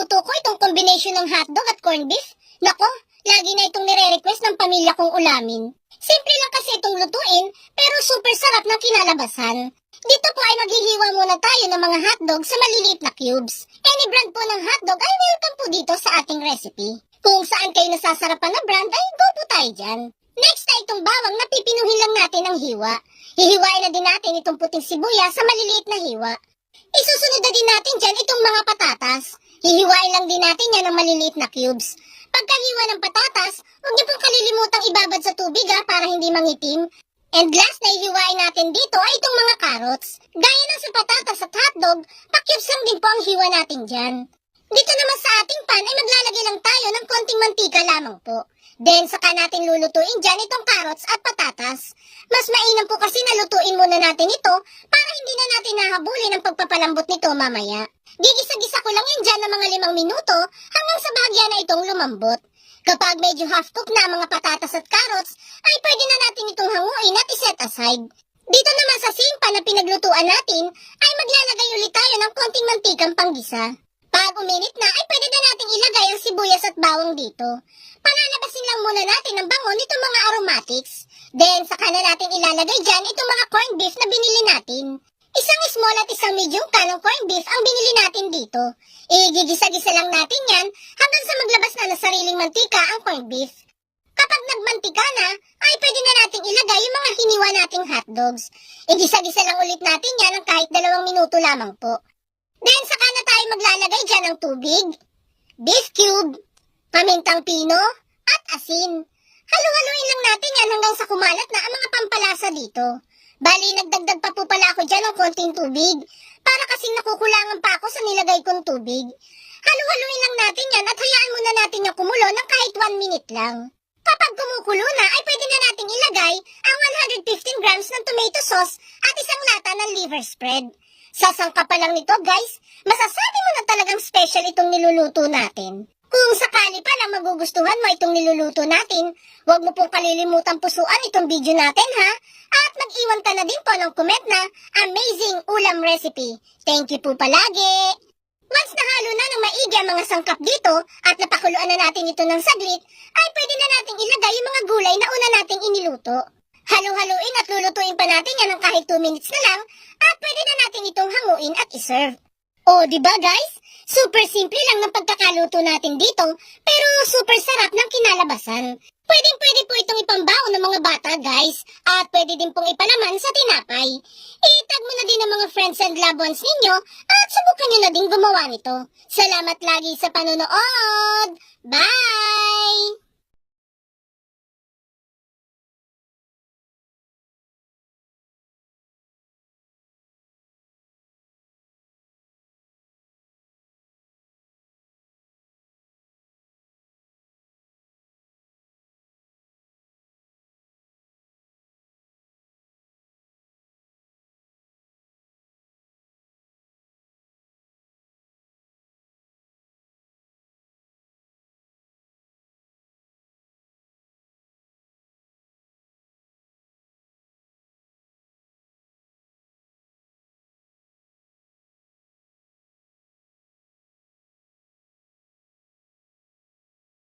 niluto ko itong combination ng hotdog at corned beef. Nako, lagi na itong nire-request ng pamilya kong ulamin. Simple lang kasi itong lutuin, pero super sarap ng kinalabasan. Dito po ay maghihiwa muna tayo ng mga hotdog sa maliliit na cubes. Any brand po ng hotdog ay welcome po dito sa ating recipe. Kung saan kayo nasasarapan na brand ay go po tayo dyan. Next ay itong bawang na pipinuhin lang natin ng hiwa. Hihiwain na din natin itong puting sibuyas sa maliliit na hiwa. Isusunod na din natin dyan itong mga patatas. Hihiwain lang din natin yan ng maliliit na cubes. Pagkahiwa ng patatas, huwag niyo pong kalilimutang ibabad sa tubig ha, para hindi mangitim. And last na hihiwain natin dito ay itong mga carrots. Gaya ng sa patatas at hotdog, pa-cubes lang din po ang hiwa natin dyan. Dito naman sa ating pan ay maglalagay lang tayo ng konting mantika lamang po. Then saka natin lulutuin dyan itong carrots at patatas. Mas mainam po kasi nalutuin muna natin ito para hindi na natin nahabulin ang pagpapalambot nito mamaya. Gigisa-gisa ko lang yan dyan ng mga limang minuto hanggang sa bahagya na itong lumambot. Kapag medyo half-cooked na ang mga patatas at carrots, ay pwede na natin itong hanguin at iset aside. Dito naman sa simpa na pinaglutuan natin, ay maglalagay ulit tayo ng konting mantikang panggisa. Pag uminit na, ay pwede na nating ilagay ang sibuyas at bawang dito. Palalabasin lang muna natin ang bango nitong mga aromatics. Then, saka na natin ilalagay dyan itong mga corned beef na binili natin. Isang small at isang medium can ng corned beef ang binili natin dito. Igigisa-gisa lang natin yan hanggang sa maglabas na ng sariling mantika ang corned beef. Kapag nagmantika na, ay pwede na nating ilagay yung mga hiniwa nating hotdogs. Igisa-gisa lang ulit natin yan ng kahit dalawang minuto lamang po. Then saka na tayo maglalagay dyan ng tubig, beef cube, pamintang pino, at asin. Halu-haluin lang natin yan hanggang sa kumalat na ang mga pampalasa dito. Bali, nagdagdag pa po pala ako dyan ng konting tubig para kasing nakukulangan pa ako sa nilagay kong tubig. Halu-haluin lang natin yan at hayaan muna natin yung kumulo ng kahit 1 minute lang. Kapag kumukulo na, ay pwede na nating ilagay ang 115 grams ng tomato sauce at isang lata ng liver spread. Sasangka pa lang nito guys, masasabi mo na talagang special itong niluluto natin. Kung sakali pa lang magugustuhan mo itong niluluto natin, huwag mo pong kalilimutan pusuan itong video natin ha. Mag-iwan ka na din po ng comment na amazing ulam recipe. Thank you po palagi! Once nahalo na ng maigi ang mga sangkap dito at napakuluan na natin ito ng saglit, ay pwede na nating ilagay yung mga gulay na una nating iniluto. Halu-haluin at lulutuin pa natin yan ng kahit 2 minutes na lang at pwede na natin itong hanguin at iserve. O, di ba guys? Super simple lang ng pagkakaluto natin dito, pero super sarap ng kinalabasan. Pwedeng pwede po itong ipambaon guys, at pwede din pong ipalaman sa tinapay. Itag mo na din ang mga friends and loved ones ninyo, at subukan nyo na din gumawa nito. Salamat lagi sa panonood! Bye!